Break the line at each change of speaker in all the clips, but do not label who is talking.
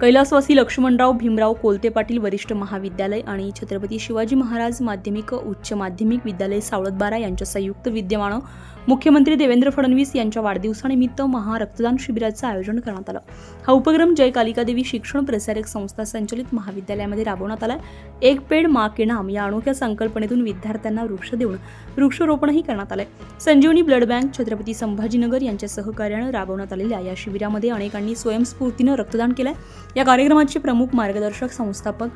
कैलासवासी लक्ष्मणराव भीमराव कोलते पाटील वरिष्ठ महाविद्यालय आणि छत्रपती शिवाजी महाराज माध्यमिक उच्च माध्यमिक विद्यालय सावळतबारा यांच्या संयुक्त विद्यमानं मुख्यमंत्री देवेंद्र फडणवीस यांच्या वाढदिवसानिमित्त महारक्तदान शिबिराचं आयोजन करण्यात आलं. हा उपक्रम जय कालिकादेवी शिक्षण प्रसारक संस्था संचलित महाविद्यालयामध्ये राबवण्यात आला एक पेड मा के नाम या अनोख्या संकल्पनेतून विद्यार्थ्यांना वृक्ष देऊन वृक्षारोपणही करण्यात आलंय. संजीवनी ब्लड बँक छत्रपती संभाजीनगर यांच्या सहकार्यानं राबवण्यात आलेल्या या शिबिरामध्ये अनेकांनी स्वयंस्फूर्तीनं रक्तदान केलंय. या कार्यक्रमाचे प्रमुख मार्गदर्शक संस्थापक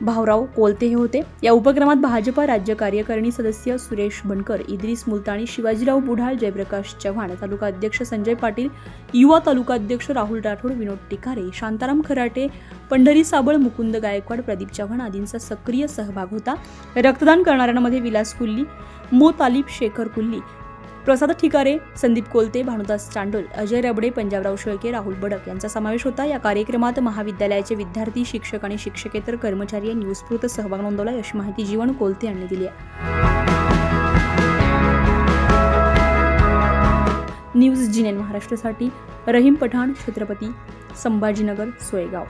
भाऊराव कोलते हे होते. या उपक्रमात भाजपा राज्य कार्यकारिणी सदस्य सुरेश बनकर इद्रिस मुलतानी शिवाजीराव बुढाळ जयप्रकाश चव्हाण तालुका अध्यक्ष संजय पाटील युवा तालुका अध्यक्ष राहुल राठोड विनोद टिकारे शांताराम खराटे पंढरी साबळ मुकुंद गायकवाड प्रदीप चव्हाण आदींचा सक्रिय सहभाग होता. रक्तदान करणाऱ्यांमध्ये विलास कुल्ली मो. तालिब शेखर कुल्ली प्रसाद ठिकारे संदीप कोलते भानुदास चांडोल अजय रबडे पंजाबराव शेळके राहुल बडक यांचा समावेश होता. या कार्यक्रमात महाविद्यालयाचे विद्यार्थी शिक्षक आणि शिक्षकेतर कर्मचारी यांनी उत्स्फूर्त सहभाग नोंदवला. अशी माहिती जीवन कोलते यांनी दिली आहे. न्यूज जिनेन महाराष्ट्रासाठी रहीम पठाण छत्रपती संभाजीनगर सोयगाव.